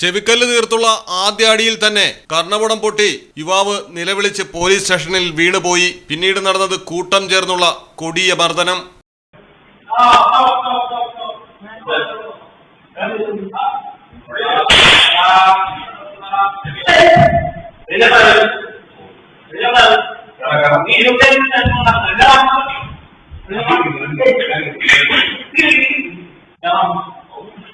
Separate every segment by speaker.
Speaker 1: ചെവിക്കല്ല് തീർത്തുള്ള ആദ്യ അടിയിൽ തന്നെ കർണപുടം പൊട്ടി യുവാവ് നിലവിളിച്ച് പോലീസ് സ്റ്റേഷനിൽ വീണുപോയി. പിന്നീട് നടന്നത് കൂട്ടം ചേർന്നുള്ള കൊടിയ മർദ്ദനം.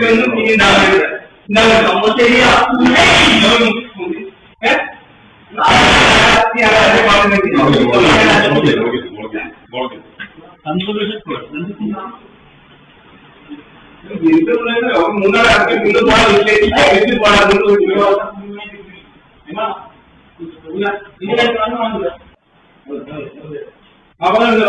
Speaker 2: 그러면 이미 나를 나를 잘못해야 너는 예? 아, 모르겠어,
Speaker 3: 모르겠어.
Speaker 4: 단도를 했고요.
Speaker 2: 인터넷에 문화를 이렇게 공부하는 게 이렇게 공부하는 거 중요하다. 얼마? 우리가 이제 하는 거 아니야? 아버지가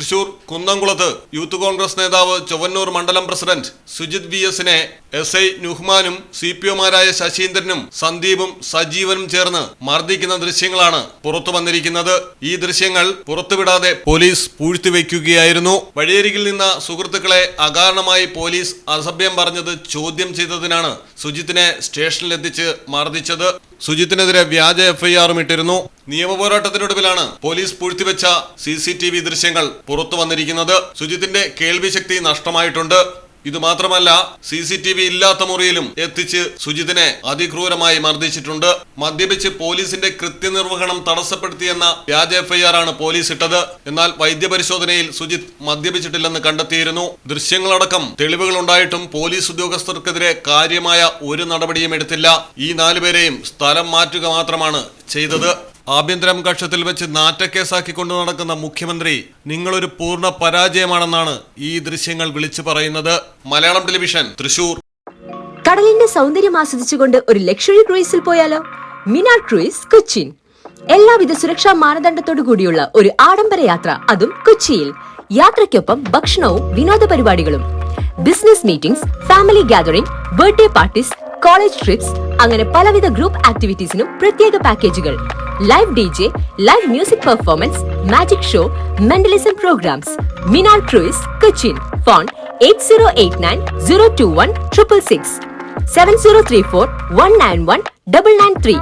Speaker 1: തൃശൂർ കുന്നംകുളത്ത്
Speaker 5: യൂത്ത്
Speaker 1: കോൺഗ്രസ് നേതാവ്
Speaker 5: ചൊവ്വന്നൂർ
Speaker 1: മണ്ഡലം പ്രസിഡന്റ് സുജിത്
Speaker 5: വി
Speaker 1: എസിനെ
Speaker 5: എസ്
Speaker 1: ഐ
Speaker 5: നുഹ്മാനും സി
Speaker 1: പി ഒമാരായ ശശീന്ദ്രനും സന്ദീപും സജീവനും ചേർന്ന് മർദ്ദിക്കുന്ന ദൃശ്യങ്ങളാണ് പുറത്തു വന്നിരിക്കുന്നത്. ഈ ദൃശ്യങ്ങൾ പുറത്തുവിടാതെ
Speaker 5: പോലീസ്
Speaker 1: പൂഴ്ത്തിവെക്കുകയായിരുന്നു വഴിയരികിൽ
Speaker 5: നിന്ന
Speaker 1: സുഹൃത്തുക്കളെ അകാരണമായി
Speaker 5: പോലീസ്
Speaker 1: അസഭ്യം പറഞ്ഞത്
Speaker 5: ചോദ്യം
Speaker 1: ചെയ്തതിനാണ് സുജിത്തിനെ സ്റ്റേഷനിലെത്തിച്ച് മർദ്ദിച്ചത്. സുജിത്തിനെതിരെ
Speaker 5: വ്യാജ
Speaker 1: എഫ്ഐആറും ഇട്ടിരുന്നു. നിയമപോരാട്ടത്തിനൊടുവിലാണ് പോലീസ് പൂഴ്ത്തിവെച്ച സി സി ടി വി ദൃശ്യങ്ങൾ പുറത്തു വന്നിരിക്കുന്നത്. സുജിത്തിന്റെ കേൾവിശക്തി നഷ്ടമായിട്ടുണ്ട്. ഇത് മാത്രമല്ല സി
Speaker 5: സി
Speaker 1: ടി വി ഇല്ലാത്ത മുറിയിലും എത്തിച്ച് സുജിത്തിനെ അതിക്രൂരമായി മർദ്ദിച്ചിട്ടുണ്ട്. മദ്യപിച്ച് പോലീസിന്റെ കൃത്യനിർവഹണം തടസ്സപ്പെടുത്തിയെന്ന
Speaker 5: വ്യാജ
Speaker 1: എഫ്ഐആർ ആണ് പോലീസ്
Speaker 5: ഇട്ടത്. എന്നാൽ
Speaker 1: വൈദ്യപരിശോധനയിൽ
Speaker 5: സുജിത്
Speaker 1: മദ്യപിച്ചിട്ടില്ലെന്ന് കണ്ടെത്തിയിരുന്നു. ദൃശ്യങ്ങളടക്കം തെളിവുകൾ ഉണ്ടായിട്ടും
Speaker 5: പോലീസ്
Speaker 1: ഉദ്യോഗസ്ഥർക്കെതിരെ കാര്യമായ ഒരു നടപടിയും എടുത്തില്ല. ഈ നാലുപേരെയും സ്ഥലം മാറ്റുക മാത്രമാണ് ചെയ്തത്. ആഭ്യന്തരം
Speaker 5: കക്ഷത്തിൽ
Speaker 1: വെച്ച് നാറ്റക്കേസാക്കിക്കൊണ്ട് നടക്കുന്ന മുഖ്യമന്ത്രി നിങ്ങളൊരു പൂർണ പരാജയമാണെന്നാണ് ഈ ദൃശ്യങ്ങൾ വിളിച്ചു
Speaker 5: പറയുന്നത്.
Speaker 1: മലയാളം ടെലിവിഷൻ തൃശൂർ.
Speaker 6: കടലിന്റെ സൗന്ദര്യം ആസ്വദിച്ചുകൊണ്ട് ഒരു ലക്ഷറി ക്രൂയിസിൽ പോയാലോ? മിനാ ക്രൂയിസ് കൊച്ചിൻ. എല്ലാവിധ സുരക്ഷാ മാനദണ്ഡത്തോടു കൂടിയുള്ള ഒരു ആഡംബര യാത്ര അതും കൊച്ചിയിൽ. യാത്രയ്ക്കൊപ്പം ഭക്ഷണവും വിനോദ പരിപാടികളും. Business meetings family gathering birthday parties college trips അങ്ങനെ പലവിധ ഗ്രൂപ്പ് ആക്ടിവിറ്റീസിനും പ്രത്യേക പാക്കേജുകൾ. Live D J live music performance magic show mentalism programmes Minar cruise Cochin phone eight zero eight nine zero two one triple six seven zero three four one nine one double nine three